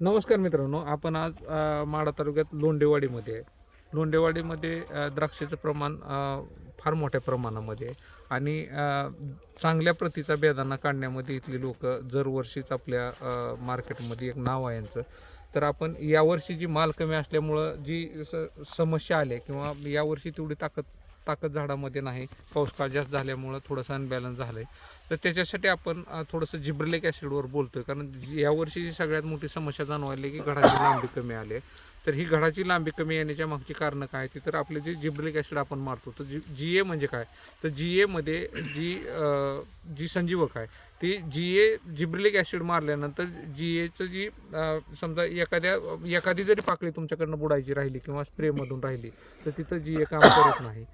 नमस्कार मित्रांनो आपण आज माडा माढा तालुक्यात लोंडेवाडीमध्ये आहे. लोंडेवाडीमध्ये द्राक्षाचं प्रमाण फार मोठ्या प्रमाणामध्ये आहे. आणि चांगल्या प्रतीचा बेदाना काढण्यामध्ये इथली लोक दरवर्षीच आपल्या मार्केटमध्ये एक नाव आहे यांचं. तर आपण यावर्षी जी माल कमी असल्यामुळं जी स समस्या आल्या किंवा यावर्षी तेवढी ताकद ताकद झाडामध्ये नाही पाऊस काळ जास्त झाल्यामुळं थोडंसं अनबॅलन्स झालं आहे तर त्याच्यासाठी आपण थोडंसं जिब्रलिक ॲसिडवर बोलतो कारण जी- सगळ्यात मोठी समस्या जाणवायली की घडाची लांबी कमी आली आहे. तर ही घडाची लांबी कमी येण्याच्या मागची कारणं काय ती तर आपले जे जिब्रलिक ॲसिड आपण मारतो तर जी जी ए म्हणजे काय? तर जी एमध्ये जी जी संजीवक आहे ती जी ए जिब्रलिक ॲसिड मारल्यानंतर जी एचं जी समजा एखाद्या एखादी जरी पाकळी तुमच्याकडनं बुडायची राहिली किंवा स्प्रेमधून राहिली तर तिथं जी ए काम करत नाही.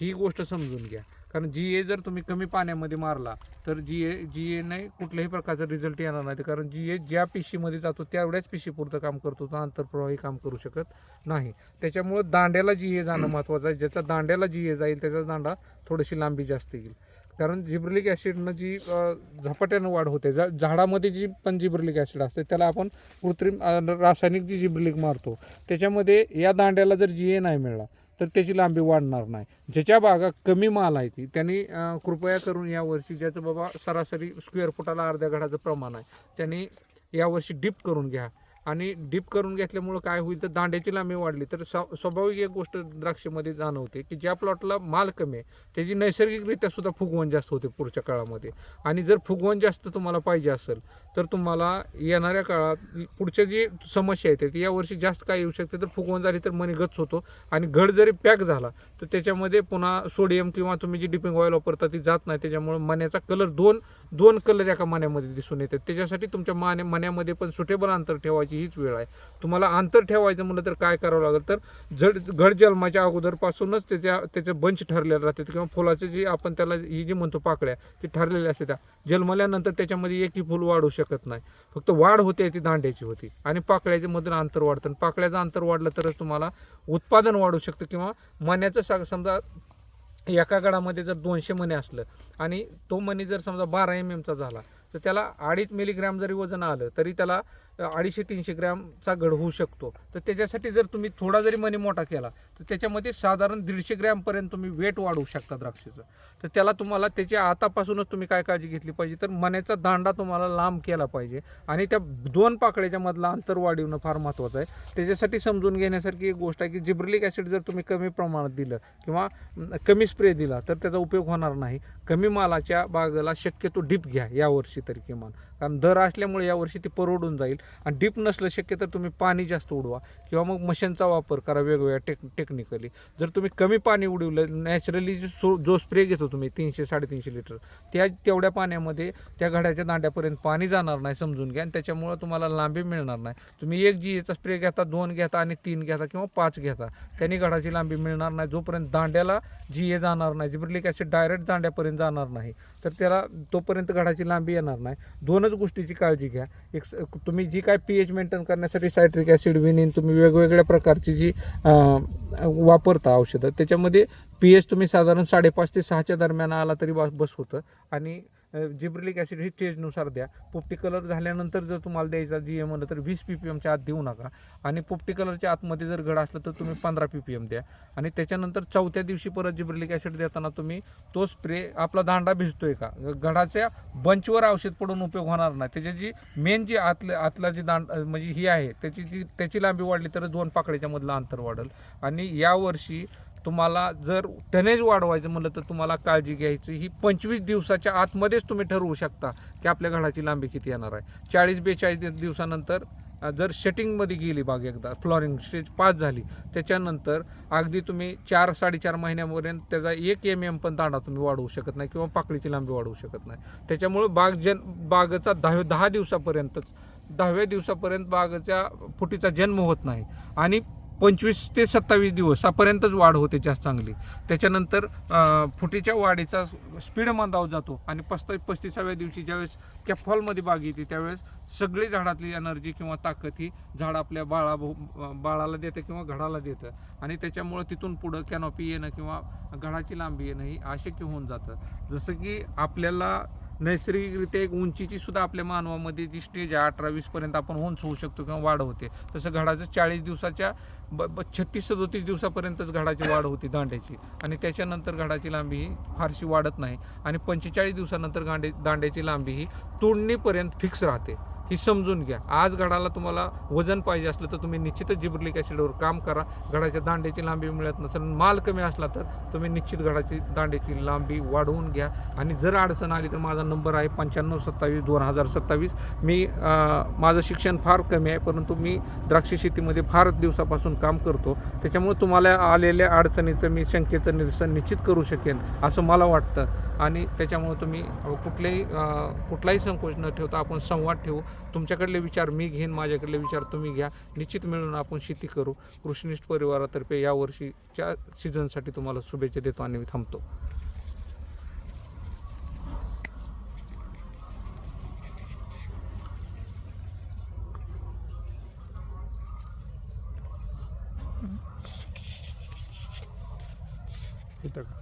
ही गोष्ट समजून घ्या. कारण जी ए जर तुम्ही कमी पाण्यामध्ये मारला तर जी ए जी ए नाही कुठल्याही प्रकारचा रिझल्ट येणार नाही. कारण जी ए ज्या पिशीमध्ये जातो तेवढ्याच पिशीपुरतं काम करतो तो आंतरप्रवाही काम करू शकत नाही. त्याच्यामुळं दांड्याला जी ए जाणं महत्त्वाचं आहे. ज्याचा दांड्याला जी ए जाईल त्याचा दांडा थोडीशी लांबी जास्त येईल. कारण जिब्रिलिक ॲसिडनं जी झपाट्यानं वाढ होते जा झाडामध्ये जी पण जिब्रिलिक ॲसिड असते त्याला आपण कृत्रिम रासायनिक जी जिब्रिलिक मारतो त्याच्यामध्ये या दांड्याला जर जी ए नाही मिळाला तर त्याची लांबी वाढणार नाही. ज्याच्या बागा कमी माल आहे ती त्यांनी कृपया करून यावर्षी ज्याचं बाबा सरासरी स्क्वेअर फुटाला अर्ध्या घडाचं प्रमाण आहे त्यांनी यावर्षी डिप करून घ्या. आणि डिप करून घेतल्यामुळं काय होईल तर दांड्याची लांबी वाढली. तर स्वाभाविक एक गोष्ट द्राक्षामध्ये जाणवते की ज्या प्लॉटला माल कमी आहे त्याची नैसर्गिकरित्या सुद्धा फुगवण जास्त होते पुढच्या काळामध्ये. आणि जर फुगवण जास्त तुम्हाला पाहिजे असेल तर तुम्हाला येणाऱ्या काळात पुढच्या जी समस्या येते ती यावर्षी जास्त काय येऊ शकते तर फुगवण झाली तर मनी गच होतो. आणि घड जरी पॅक झाला तर त्याच्यामध्ये पुन्हा सोडियम किंवा तुम्ही जी डिपिंग ऑइल वापरता ती जात नाही. त्याच्यामुळे मण्याचा कलर दोन दोन कलर एका मण्यामध्ये दिसून येतात. त्याच्यासाठी तुमच्या माने मण्यामध्ये पण सुटेबल अंतर ठेवायची हीच वेळ आहे. तुम्हाला अंतर ठेवायचं म्हणलं तर काय करावं लागेल तर जड घड जन्माच्या अगोदरपासूनच त्याच्या त्याचे बंच ठरलेलं राहतात किंवा फुलाचे जी आपण त्याला ही जी म्हणतो पाकळ्या ती ठरलेल्या असते त्या. जन्मल्यानंतर त्याच्यामध्ये एकही फुल वाढू शकत नाही. फक्त वाढ होते ती दांड्याची होती. आणि पाकळ्याच्या मधून अंतर वाढतं. आणि पाकळ्याचं अंतर वाढलं तरच तुम्हाला उत्पादन वाढू शकतं. किंवा मण्याचं सा- समजा एका गडामध्ये जर दोनशे मणी असलं आणि तो मणी जर समजा बारा एम एमचा झाला तर त्याला अडीच मिलीग्रॅम जरी वजन आलं तरी त्याला अडीचशे तीनशे ग्रॅमचा घड होऊ शकतो. तर त्याच्यासाठी जर तुम्ही थोडा जरी मनी मोठा केला तर त्याच्यामध्ये साधारण दीडशे ग्रॅमपर्यंत तुम्ही वेट वाढवू शकता द्राक्षाचं. तर त्याला तुम्हाला त्याच्या आतापासूनच तुम्ही काय काळजी घेतली पाहिजे तर मण्याचा दांडा तुम्हाला लांब केला पाहिजे. आणि त्या दोन पाकळ्याच्या मधला अंतर वाढवणं फार महत्त्वाचं आहे. त्याच्यासाठी समजून घेण्यासारखी एक गोष्ट आहे की जिब्रिलिक ॲसिड जर तुम्ही कमी प्रमाणात दिलं किंवा कमी स्प्रे दिला तर त्याचा उपयोग होणार नाही. कमी मालाच्या बागेला शक्यतो डिप घ्या यावर्षी. तरी किमान. कारण दर असल्यामुळे यावर्षी ती परवडून जाईल. आणि डीप नसलं शक्य तर तुम्ही पाणी जास्त उडवा. किंवा मग मशीनचा वापर करा वेगवेगळ्या टेक टेक्निकली जर तुम्ही कमी पाणी उडवलं नॅचरली जो जो स्प्रे घेतो तुम्ही तीनशे साडेतीनशे लिटर त्या तेवढ्या पाण्यामध्ये त्या घड्याच्या दांड्यापर्यंत पाणी जाणार नाही समजून घ्या. आणि त्याच्यामुळं तुम्हाला लांबी मिळणार नाही. तुम्ही एक जी याचा स्प्रे घेता दोन घेता आणि तीन घेता किंवा पाच घेता. त्यांनी घडाची लांबी मिळणार नाही. जोपर्यंत दांड्याला जी ए जाणार नाही जिब्रिलिक ॲसिड डायरेक्ट दांड्यापर्यंत जाणार नाही तर त्याला तोपर्यंत घडाची लांबी येणार नाही. दोनच गोष्टीची काळजी घ्या. एक स- तुम्ही जी काय पी एच मेंटेन करण्यासाठी सायट्रिक ॲसिड विनिन तुम्ही वेगवेगळ्या प्रकारची जी वापरता औषधं त्याच्यामध्ये पी एच तुम्ही साधारण साडेपाच ते सहाच्या दरम्यान आला तरी बस होतं. आणि जिब्रिलिक ॲसिड हे स्टेजनुसार द्या. पोपटी कलर झाल्यानंतर जर तुम्हाला द्यायचा जी एम म्हणलं तर वीस पी पी एमच्या आत देऊ नका. आणि पोपटी कलरच्या आतमध्ये जर घड असलं तर तुम्ही पंधरा पी पी एम द्या. आणि त्याच्यानंतर चौथ्या दिवशी परत जिब्रिलिक ॲसिड देताना तुम्ही तो स्प्रे आपला दांडा भिजतोय का? घडाच्या बंचवर औषध पडून उपयोग होणार नाही. त्याची जी मेन जी आतलं आतला जी दांड म्हणजे ही आहे त्याची जी त्याची लांबी वाढली तर दोन पाकळीच्या मधलं अंतर वाढेल. आणि यावर्षी तुम्हाला जर टनेज वाढवायचं म्हणलं तर तुम्हाला काळजी घ्यायची. ही पंचवीस दिवसाच्या आतमध्येच तुम्ही ठरवू शकता की आपल्या घडाची लांबी किती येणार आहे. चाळीस बेचाळीस दिवसानंतर जर शटिंगमध्ये गेली बाग एकदा फ्लॉरिंग स्टेज पास झाली त्याच्यानंतर अगदी तुम्ही चार साडेचार महिन्यापर्यंत त्याचा एक एम एम पण दांडा तुम्ही वाढवू शकत नाही किंवा पाकळीची लांबी वाढवू शकत नाही. त्याच्यामुळं बाग जन बागेचा दहा दहा दिवसापर्यंतच दहाव्या दिवसापर्यंत बागच्या फुटीचा जन्म होत नाही. आणि पंचवीस ते सत्तावीस दिवसापर्यंतच वाढ होते जास्त चांगली. त्याच्यानंतर फुटीच्या वाढीचा स्पीड मंदाव जातो आणि पस्ता पस्तीसाव्या दिवशी ज्यावेळेस कॅफॉलमध्ये बाग येते त्यावेळेस सगळी झाडातली एनर्जी किंवा ताकद ही झाड आपल्या बाळा बाळाला देतं किंवा घडाला देतं. आणि त्याच्यामुळं तिथून पुढं कॅनॉपी येणं किंवा घडाची लांबी येणं ही अशक्य होऊन जातं. जसं की आपल्याला नैसर्गिकरित्या एक उंचीची सुद्धा आपल्या मानवामध्ये जी स्टेज आहे अठरा वीसपर्यंत आपण उंच होऊ शकतो किंवा वाढ होते. तसं घडाचं चाळीस दिवसाच्या ब ब छत्तीस सदोतीस दिवसापर्यंतच घडाची वाढ होती दांड्याची. आणि त्याच्यानंतर घडाची लांबी ही फारशी वाढत नाही. आणि पंचेचाळीस दिवसानंतर गांडे दांड्याची लांबी ही तोडणीपर्यंत फिक्स राहते. ही समजून घ्या. आज गडाला तुम्हाला वजन पाहिजे असलं तर तुम्ही निश्चितच जिब्रिलिक ॲसिडवर काम करा. गडाच्या दांड्याची लांबी मिळत नसेल माल कमी असला तर तुम्ही निश्चित गडाची दांड्याची लांबी वाढवून घ्या. आणि जर अडचण आली तर माझा नंबर आहे पंच्याण्णव सत्तावीस दोन हजार सत्तावीस. मी माझं शिक्षण फार कमी आहे परंतु मी द्राक्ष शेतीमध्ये फार दिवसापासून काम करतो. त्याच्यामुळे तुम्हाला आलेल्या अडचणीचं मी शंकेचं निरसन निश्चित करू शकेन असं मला वाटतं. आणि त्याच्यामुळे तुम्ही कुठल्याही कुठलाही संकोच न ठेवता आपण संवाद ठेवू. तुमच्याकडले विचार मी घेईन माझ्याकडले विचार तुम्ही घ्या. निश्चित मिळून आपण शेती करू. कृषीनिष्ठ परिवारातर्फे या वर्षीच्या सीझनसाठी तुम्हाला शुभेच्छा देतो आणि मी थांबतो. इथं